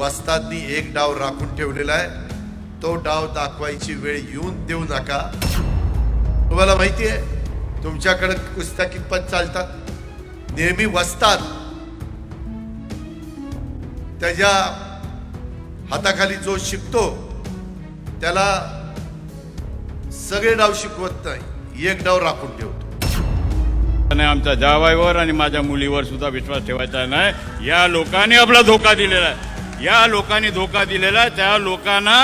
वस्तादनी एक डाव राखून ठेवलेला आहे. तो डाव दाखवायची वेळ येऊन देऊ नका. तुम्हाला माहिती आहे तुमच्याकडे कुस्त्या कितपत चालतात. नेहमी वस्तात त्याच्या हाताखाली जो शिकतो त्याला सगळे डाव शिकवत नाही एक डाव राखून ठेवतो. आणि आमच्या जावाईवर आणि माझ्या मुलीवर सुद्धा विश्वास ठेवायचा नाही. या लोकांनी आपला धोका दिलेला आहे. या लोकांनी धोका दिलेला त्या लोकांना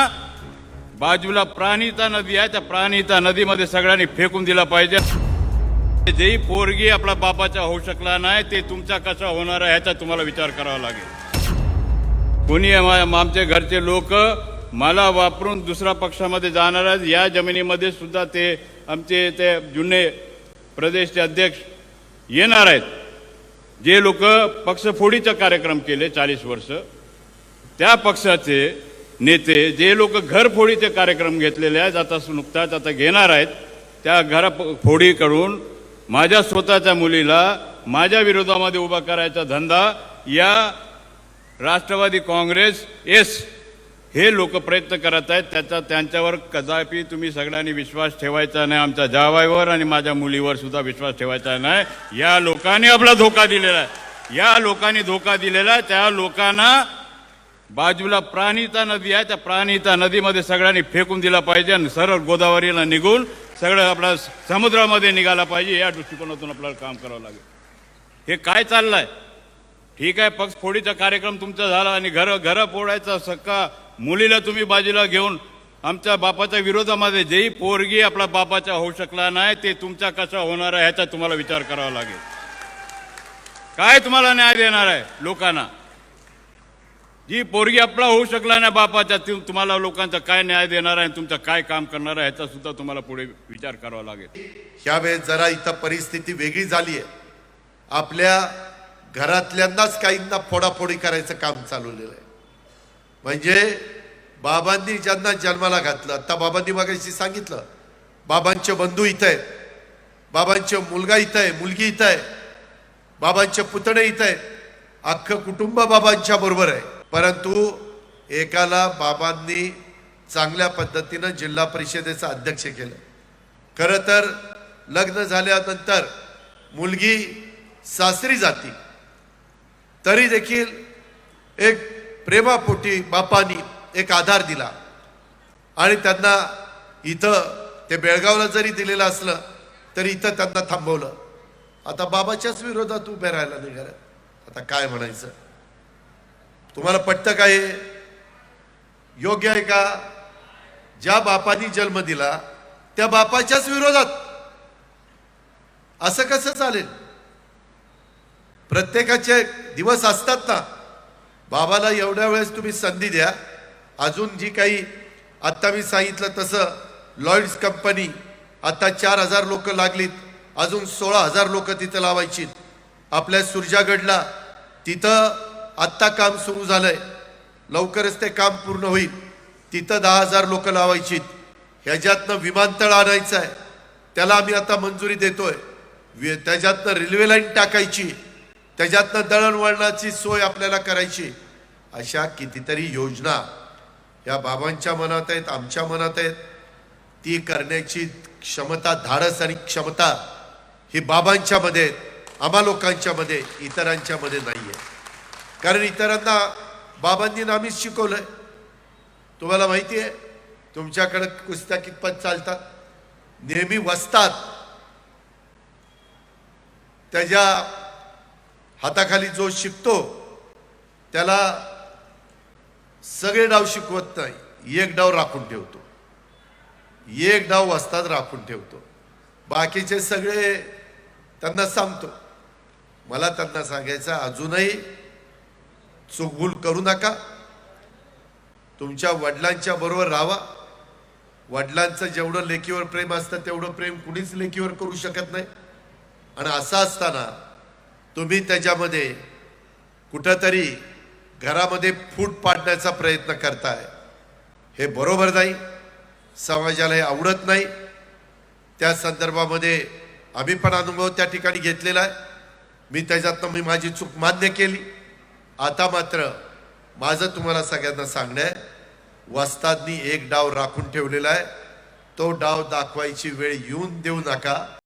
बाजूला प्राणिता नदी आहे. त्या प्राणिता नदीमध्ये सगळ्यांनी फेकून दिला पाहिजे. जेही पोरगी आपला बापाचा होऊ शकला नाही ते तुमचा कसा होणार आहे ह्याचा तुम्हाला विचार करावा लागेल. कोणी आमचे घरचे लोक मला वापरून दुसऱ्या पक्षामध्ये जाणार आहेत. या जमिनीमध्ये सुद्धा ते आमचे ते जुने प्रदेशचे अध्यक्ष येणार आहेत. जे लोक पक्षफोडीचा कार्यक्रम केले चाळीस वर्ष त्या पक्षाचे नेते जे लोक घरफोडीचे कार्यक्रम घेतलेले आहेत आता नुकताच आता घेणार आहेत त्या घर करून माझ्या स्वतःच्या मुलीला माझ्या विरोधामध्ये उभा करायचा धंदा या राष्ट्रवादी काँग्रेस एस हे लोक प्रयत्न करत आहेत. त्याचा त्यांच्यावर कदापि तुम्ही सगळ्यांनी विश्वास ठेवायचा नाही आमच्या जावाईवर आणि माझ्या मुलीवर सुद्धा विश्वास ठेवायचा नाही. या लोकांनी आपला धोका दिलेला आहे. या लोकांनी धोका दिलेला आहे. त्या लोकांना बाजूला प्राणीता नदी आहे त्या प्राणीता नदीमध्ये सगळ्यांनी फेकून दिला पाहिजे आणि सरळ गोदावरीला निघून सगळं आपला समुद्रामध्ये निघाला पाहिजे या दृष्टिकोनातून आपल्याला काम करावं लागेल. हे काय चाललंय? ठीक आहे पक्ष फोडीचा कार्यक्रम तुमचा झाला आणि घर घर फोडायचा सक्का मुलीला तुम्ही बाजूला घेऊन आमच्या बापाच्या विरोधामध्ये जेही पोरगी आपला बापाचा होऊ शकला नाही ते तुमचा कसा होणार आहे ह्याचा तुम्हाला विचार करावा लागेल. काय तुम्हाला न्याय देणार आहे लोकांना? जी पोरगी आपला होऊ शकला नाही बापाच्या ती तुम्हाला लोकांचा काय न्याय देणार आहे तुमचं काय काम करणार आहे ह्याचा सुद्धा तुम्हाला पुढे विचार करावा लागेल. ह्यावेळेस जरा इथं परिस्थिती वेगळी झाली आहे. आपल्या घरातल्यांनाच काहींना फोडाफोडी करायचं काम चालवलेलं आहे. म्हणजे बाबांनी ज्यांना जन्माला घातलं आता बाबांनी मागाशी सांगितलं बाबांचे बंधू इथं आहेत बाबांचे मुलगा इथं आहे मुलगी इथं आहे बाबांचे पुतणे इथं आहेत अख्खं कुटुंब बाबांच्या बरोबर आहे. परंतु एकाला बाबांनी चांगल्या पद्धतीनं जिल्हा परिषदेचं अध्यक्ष केलं. खरं तर लग्न झाल्यानंतर मुलगी सासरी जाती. तरी देखील एक प्रेमापोटी बापानी एक आधार दिला. आणि त्यांना इथं ते बेळगावला जरी दिलेलं असलं तरी इथं त्यांना थांबवलं. आता बाबाच्याच विरोधात उभे राहायला निघाले आता काय म्हणायचं? तुम्हाला पटतं काय योग्य आहे का? ज्या बापानी जन्म दिला त्या बापाच्याच विरोधात. असं कसं चालेल? प्रत्येकाचे दिवस असतात ना. बाबाला एवढ्या वेळेस तुम्ही संधी द्या. अजून जी काही आत्ता मी सांगितलं तसं लॉईड्स कंपनी आता चार हजार लोक लागलीत. अजून सोळा हजार लोक तिथं लावायची. आपल्या सुरजागडला तिथं आत्ता काम सुरू झालंय. लवकरच ते काम पूर्ण होईल. तिथं दहा हजार लोक लावायची. ह्याच्यातनं विमानतळ आणायचं आहे. त्याला आम्ही आता मंजुरी देतोय. वि- त्याच्यातनं रेल्वे लाईन टाकायची. त्याच्यातनं दळणवळणाची सोय आपल्याला करायची. अशा कितीतरी योजना या बाबांच्या मनात आहेत आमच्या मनात आहेत. ती करण्याची क्षमता धाडस आणि क्षमता ही बाबांच्या मध्ये आम्हा लोकांच्या मध्ये इतरांच्या मध्ये नाही आहे कारण इतरांना बाबांनी शिकवलं शिकवलंय. तुम्हाला माहिती आहे तुमच्याकडं कुस्त्या कितपत चालतात? नेहमी वसतात. त्याच्या हाताखाली जो शिकतो त्याला सगळे डाव शिकवत नाही. एक डाव राखून ठेवतो. एक डाव वसतात राखून ठेवतो. बाकीचे सगळे त्यांना सांगतो. मला त्यांना सांगायचं अजूनही चुकभूल करू नका. तुमच्या वडिलांच्या बरोबर राहा वडिलांचं जेवढं लेखीवर प्रेम असतं तेवढं प्रेम कुणीच लेखीवर करू शकत नाही. आणि असं असताना तुम्ही त्याच्यामध्ये कुठंतरी घरामध्ये फूट पाडण्याचा प्रयत्न करताय. हे बरोबर नाही. समाजाला हे आवडत नाही. त्या संदर्भामध्ये आम्ही पण अनुभव त्या ठिकाणी घेतलेला आहे. मी त्याच्यातनं मी माझी चूक मान्य केली. आता मात्र माझं तुम्हाला सगळ्यांना सांगणं आहे वस्तादनी एक डाव राखून ठेवलेला आहे. तो डाव दाखवायची वेळ येऊन देऊ नका.